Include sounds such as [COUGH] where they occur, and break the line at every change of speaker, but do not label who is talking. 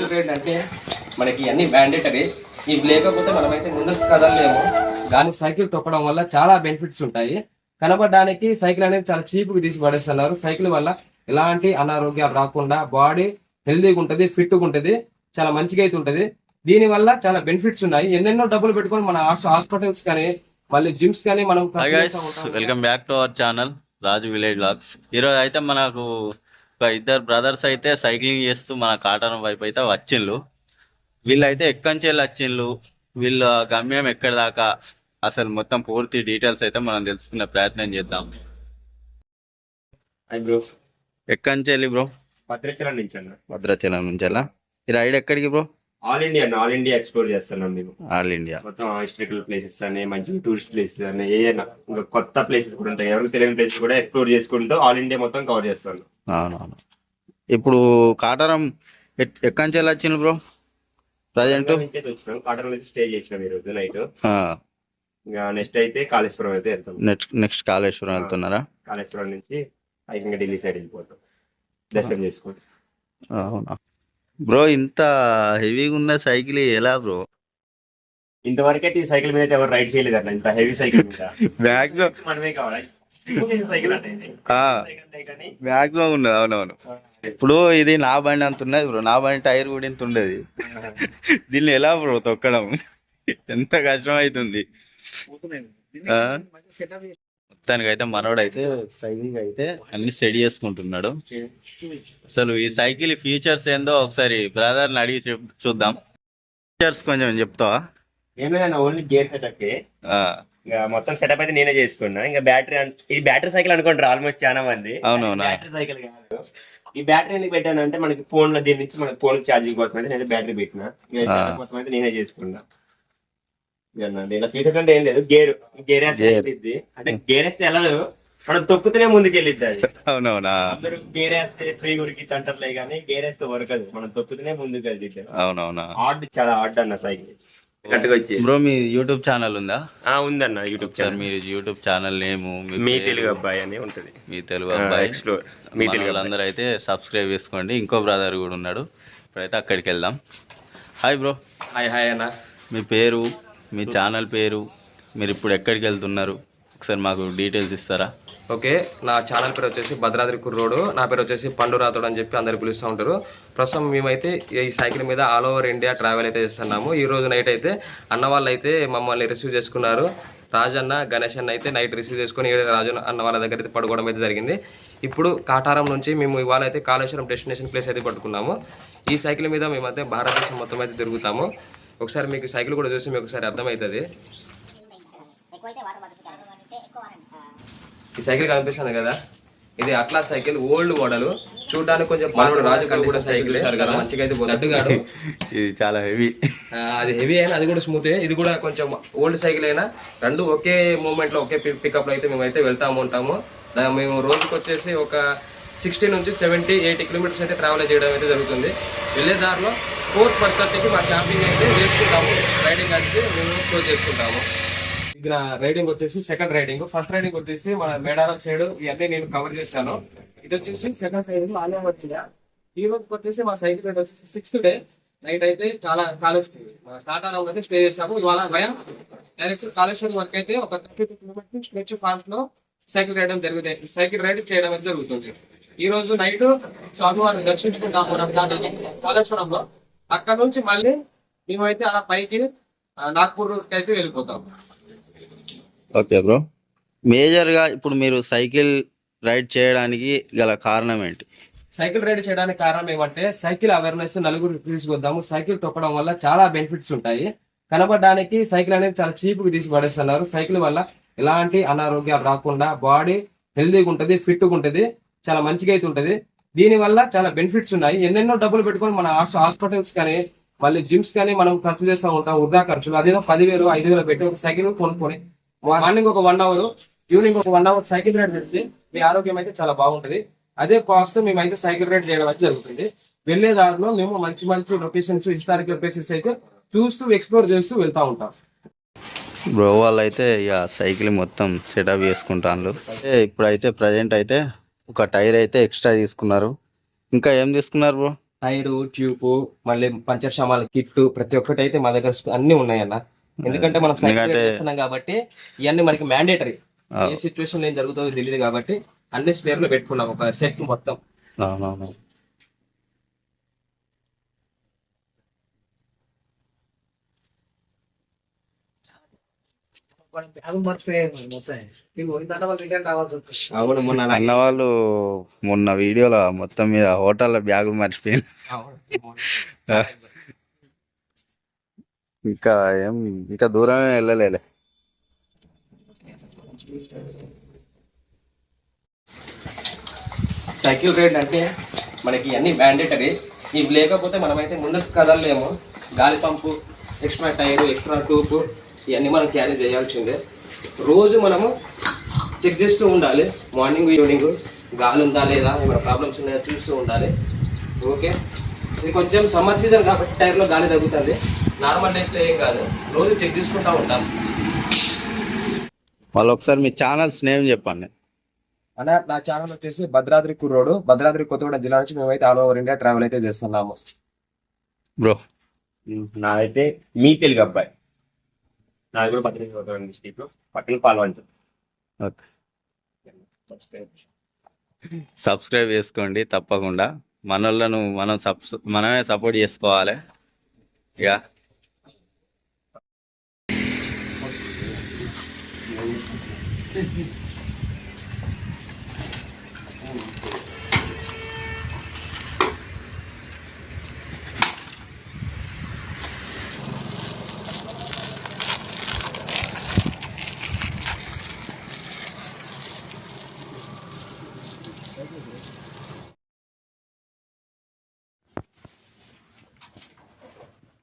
Cycle అంటే మనకి అన్ని మ్యాండేటరీ ఇవి లేకపోతే మనమైతే ముందుకు కదలలేము. కానీ సైకిల్ తొక్కడం వల్ల చాలా బెనిఫిట్స్ ఉంటాయి. కనబడడానికి సైకిల్ అనేది చాలా చీప్గా తీసి పడేస్తున్నారు సైకిల్ వల్ల ఎలాంటి అనారోగ్యాలు రాకుండా బాడీ హెల్దీగా ఉంటది ఫిట్గా ఉంటది చాలా మంచిగా అయితే ఉంటది. దీని వల్ల చాలా బెనిఫిట్స్ ఉన్నాయి. ఎన్నెన్నో డబ్బులు పెట్టుకొని మన హాస్పిటల్స్ కానీ మళ్ళీ జిమ్స్ కానీ మనం
welcome back to our channel Raju village blogs ఈరోజు అయితే మనకు ఒక ఇద్దరు బ్రదర్స్ అయితే సైక్లింగ్ చేస్తూ మన కాటనం వైపు అయితే వచ్చిండ్రు వీళ్ళైతే ఎక్కంచెల్లి వచ్చిండ్రు వీళ్ళ గమ్యం ఎక్కడి దాకా? అసలు మొత్తం పూర్తి డీటెయిల్స్ అయితే మనం తెలుసుకునే ప్రయత్నం చేద్దాం.
బ్రో
ఎక్కంచెల్లి బ్రో
భద్రాచలం నుంచి
భద్రాచలం నుంచి ఈ రైడ్ ఎక్కడికి bro
all India all India explore చేస్తున్నాం మేము.
ఆల్ ఇండియా
మొత్తం హిస్టారికల్ ప్లేసెస్ అని మంచి టూరిస్ట్ ప్లేసెస్ అని ఏ అయినా ఇంకా కొత్త ప్లేసెస్ కూడా ఉంటాయి. ఎవరికి తెలియని ప్లేసెస్ కూడా ఎక్స్ప్లోర్ చేసుకుంటూ ఆల్ ఇండియా మొత్తం కవర్ చేస్తాను
అవునవును. ఇప్పుడు కాటారం ఎక్- ఎక్కంచెల్లి వచ్చిండ్రు బ్రో? ప్రజెంట్
నుంచి వచ్చినాం. కాటన్ నుంచి స్టే చేసినాం ఈ రోజు నైట్ ఇంకా నెక్స్ట్ అయితే కాళేశ్వరం అయితే వెళ్తాం.
నెక్స్ట్ నెక్స్ట్ కాళేశ్వరం వెళ్తున్నారా?
కాళేశ్వరం నుంచి ఇంకా ఢిల్లీ సైడ్ వెళ్ళిపోతాం. దర్శనం చేసుకుంటాం
అవునా? బ్రో ఇంత హెవీగా ఉన్న సైకిల్ ఎలా బ్రో?
ఇంతవరకు అయితే ఈ సైకిల్ మీద అయితే ఎవరు రైడ్ చేయలేదు అట్లా. ఇంత హెవీ సైకిల్ మీద.
బ్యాక్
మనమే కావాలి.
లో ఉన్నది అవునవును. ఇప్పుడు ఇది నా బండి అంత ఉన్నది బ్రో. నా బండి టైర్ కూడా ఇంత ఉండేది. దీన్ని ఎలా బ్రో తొక్కడం? ఎంత కష్టం అవుతుంది? మొత్తానికి అయితే మనోడు అయితే సైకిల్ అయితే అన్ని స్టడీ చేసుకుంటున్నాడు. అసలు ఈ సైకిల్ ఫీచర్స్ ఏందో ఒకసారి బ్రదర్ని అడిగి చెప్- చూద్దాం. ఫీచర్స్ కొంచెం చెప్తావా?
ఏం లేదన్న ఓన్లీ గేర్ సెటప్ మొత్తం సెటప్ అయితే నేనే చేసుకున్నా. ఇంకా బ్యాటరీ ఇది బ్యాటరీ సైకిల్ అనుకుంటారు ఆల్మోస్ట్ చాలా మంది.
అవునవునా.
బ్యాటరీ సైకిల్ కాదు. ఈ బ్యాటరీ ఎందుకు పెట్టాను అంటే మనకి ఫోన్లో దీని నుంచి మనకి ఫోన్ ఛార్జింగ్ కోసం అయితే నేను బ్యాటరీ పెట్టిన. కోసం అయితే నేనే చేసుకున్నా. దీనిలో ఫీచర్స్ అంటే ఏం లేదు. గేర్. గేర్. వేస్తే అంటే గేర్ వేస్తే వెళ్ళదు. మనం తొక్కుతూనే ముందుకు వెళ్ళిద్ది అది.
అవునవునా?
అందరూ గేర్ వేస్తే ఫ్రీ ఉరికి అంటారులే కానీ గేర్ వేస్తే వరకదు మనం తొక్కుతూనే ముందుకు వెళ్ళిద్ది
అవునవునా?
ఆర్డ్ చాలా ఆర్డ్ అన్న సైకిల్
బ్రో మీ యూట్యూబ్ ఛానల్ ఉందా?
ఆ, ఉందన్న యూట్యూబ్ ఛానల్.
మీరు యూట్యూబ్ ఛానల్ నేము
మీ తెలుగు అబ్బాయి అని ఉంటది.
మీ తెలుగు అబ్బాయి.
ఎక్స్ప్లోర్ మీ తెలుగు.
వాళ్ళందరూ అయితే సబ్స్క్రైబ్ చేసుకోండి. ఇంకో బ్రదర్ కూడా ఉన్నాడు. ఇప్పుడైతే అక్కడికి వెళ్దాం. హాయ్ బ్రో
హాయ్ హాయ్ అన్న.
మీ పేరు? మీ ఛానల్ పేరు మీరు ఇప్పుడు ఎక్కడికి వెళ్తున్నారు? ఒకసారి మాకు డీటెయిల్స్ ఇస్తారా?
ఓకే నా ఛానల్ పేరు వచ్చేసి భద్రాద్రి కుర్రోడు. నా పేరు వచ్చేసి పండు రాతోడు అని చెప్పి అందరు పిలుస్తూ ఉంటారు. ప్రస్తుతం మేమైతే ఈ సైకిల్ మీద ఆల్ ఓవర్ ఇండియా ట్రావెల్ అయితే చేస్తున్నాము. ఈ రోజు నైట్ అయితే అన్న వాళ్ళు అయితే మమ్మల్ని రిసీవ్ చేసుకున్నారు. రాజన్న గణేష్ అన్న అయితే నైట్ రిసీవ్ చేసుకుని రాజు అన్న వాళ్ళ దగ్గర అయితే పడుకోవడం అయితే జరిగింది. ఇప్పుడు కాటారం నుంచి మేము ఇవాళ అయితే కాళేశ్వరం డెస్టినేషన్ ప్లేస్ అయితే పట్టుకున్నాము. ఈ సైకిల్ మీద మేమైతే భారతదేశం మొత్తం అయితే తిరుగుతాము. ఒకసారి మీకు సైకిల్ కూడా చూసి మీకు ఒకసారి అర్థమవుతుంది. ఈ సైకిల్ కనిపిస్తుంది కదా? ఇది అట్లా సైకిల్ ఓల్డ్ మోడల్. చూడడానికి కొంచెం మనోడు రాజు కండిషన్ సైకిల్ కదా? మంచిగా అయితే లడ్డుగాడు [LAUGHS]
ఇది చాలా హెవీ
అది హెవీ అయినా అది కూడా స్మూత్ ఇది కూడా కొంచెం ఓల్డ్ సైకిల్ అయినా రెండు ఒకే మూమెంట్లో ఒకే పికప్లో అయితే మేమైతే వెళ్తాము ఉంటాము. మేము రోజుకి వచ్చేసి ఒక సిక్స్టీ నుంచి సెవెంటీ ఎయిటీ కిలోమీటర్స్ అయితే ట్రావెల్ చేయడం అయితే జరుగుతుంది. వెళ్ళే దారిలో ఫోర్ ఫర్ థర్టీకి మా క్యాంపింగ్ అయితే వేసుకుంటాము. రైడింగ్ అయితే మేము క్లోజ్ చేసుకుంటాము. ఇక్కడ రైడింగ్ వచ్చేసి సెకండ్ రైడింగ్. ఫస్ట్ రైడింగ్ వచ్చేసి మన మేడారం సైడ్ ఇవన్నీ నేను కవర్ చేశాను. ఇది వచ్చేసి సెకండ్ రైడింగ్ ఆలయం వచ్చిన. ఈ రోజుకి వచ్చేసి మా సైకిల్ రైడ్ వచ్చేసి సిక్స్త్ డే నైట్ అయితే చాలా కాలేజ్ కాటారం అయితే స్టే చేశాము. ఇవాళ భయం డైరెక్ట్ కాళేశ్వరం వరకు అయితే ఒక థర్టీ టూ కిలోమీటర్స్ స్ట్రెచ్ ఫాల్స్లో సైకిల్ రైడ్ జరుగుతాయి సైకిల్ రైడ్ చేయడం అయితే జరుగుతుంది. ఈ రోజు నైట్ స్వామివారిని దర్శించుకుంటాము మనం కాళేశ్వరంలో. అక్కడ నుంచి మళ్ళీ మేమైతే అలా పైకి నాగ్పూర్ అయితే వెళ్ళిపోతాం.
Okay bro. మేజర్గా ఇప్పుడు మీరు సైకిల్ రైడ్ చేయడానికి గల కారణం ఏంటి?
సైకిల్ రైడ్ చేయడానికి కారణం ఏమంటే సైకిల్ అవేర్నెస్ నలుగురు తీసుకొద్దాము సైకిల్ తొక్కడం వల్ల చాలా బెనిఫిట్స్ ఉంటాయి. కనబడడానికి సైకిల్ అనేది చాలా చీప్గా తీసి పడేస్తున్నారు. సైకిల్ వల్ల ఎలాంటి అనారోగ్యాలు రాకుండా బాడీ హెల్దీగా ఉంటది ఫిట్గా ఉంటది చాలా మంచిగా అయితే ఉంటది. దీని వల్ల చాలా బెనిఫిట్స్ ఉన్నాయి. ఎన్నెన్నో డబ్బులు పెట్టుకొని మన హాస్పిటల్స్ కానీ మళ్ళీ జిమ్స్ కానీ మనం ఖర్చు చేస్తూ ఉంటాం వృధా ఖర్చులు. అదేదో పదివేలు ఐదు వేలు పెట్టి ఒక సైకిల్ కొనుక్కొని మార్నింగ్ ఒక వన్ అవర్ ఈవినింగ్ ఒక వన్ అవర్ సైకిల్ రైడ్ చేస్తే మీ ఆరోగ్యం అయితే చాలా బాగుంటది. అదే కాస్ట్ మేమైతే సైకిల్ రైడ్ చేయడం అయితే జరుగుతుంది. వెళ్ళే దారిలో మేము మంచి మంచి లొకేషన్స్ హిస్టారిక్ లొకేషన్స్ అయితే చూస్తూ ఎక్స్ప్లోర్ చేస్తూ వెళ్తా ఉంటాం.
బ్రో వాళ్ళు అయితే ఇక సైకిల్ మొత్తం సెటప్ చేసుకుంటాను అయితే ఇప్పుడైతే ప్రజెంట్ అయితే ఒక టైర్ అయితే ఎక్స్ట్రా తీసుకున్నారు. ఇంకా ఏం తీసుకున్నారు బ్రో?
టైరు ట్యూబ్ మళ్ళీ పంచర్ సామాన్లు కిట్ ప్రతి ఒక్కటి అయితే మా దగ్గర అన్ని ఉన్నాయన్న. ఎందుకంటే మనం సైకిల్ చేస్తున్నాం కాబట్టి ఇవన్నీ మనకి మ్యాండేటరీ. ఏ సిచ్యువేషన్ ఏం జరుగుతుందో తెలియదు కాబట్టి అన్ని స్పేర్లు పెట్టుకున్నాం ఒక సెట్ మొత్తం.
మొత్తం.
అవును మొన్న
అన్న వాళ్ళు మొన్న వీడియోలో మొత్తం మీద హోటల్లో బ్యాగులు మర్చిపోయింది. ఇంకా ఏం ఇంకా దూరమే వెళ్ళలేలే.
సైకిల్ రైడ్ అంటే మనకి అన్ని మ్యాండేటరీ ఇవి లేకపోతే మనమైతే ముందుకు కదలలేము. గాలి pump extra tyre extra tube ఇవన్నీ మనం క్యారీ చేయాల్సిందే. రోజు మనము చెక్ చేస్తూ ఉండాలి. మార్నింగ్ ఈవినింగ్ గాలి ఉందా లేదా ఏమైనా ప్రాబ్లమ్స్ ఉన్నాయో చూస్తూ ఉండాలి. ఓకే ఇది కొంచెం సమ్మర్ సీజన్ కాబట్టి టైర్లో గాలి తగ్గుతుంది. నార్మల్ డేస్లో ఏం కాదు. రోజు చెక్ చేసుకుంటూ ఉంటాం.
వాళ్ళు ఒకసారి మీ ఛానల్స్ నేమ్ చెప్పండి.
అన్న నా ఛానల్ వచ్చేసి భద్రాద్రి కుర్రోడు. భద్రాద్రి కొత్తగూడెం జిల్లా నుంచి మేమైతే ఆల్ ఓవర్ ఇండియా ట్రావెల్ అయితే చేస్తున్నాము.
బ్రో
నాదైతే మీ తెలుగు అబ్బాయి. నాది కూడా పద్దెనిమిది వందల డిస్టిక్ పట్టణ పాల్వాన్ సార్
ఓకే. సబ్స్క్రైబ్ చేసుకోండి తప్పకుండా. మనోళ్ళను మనం సబ్స్ మనమే సపోర్ట్ చేసుకోవాలి. ఇక. Thank you.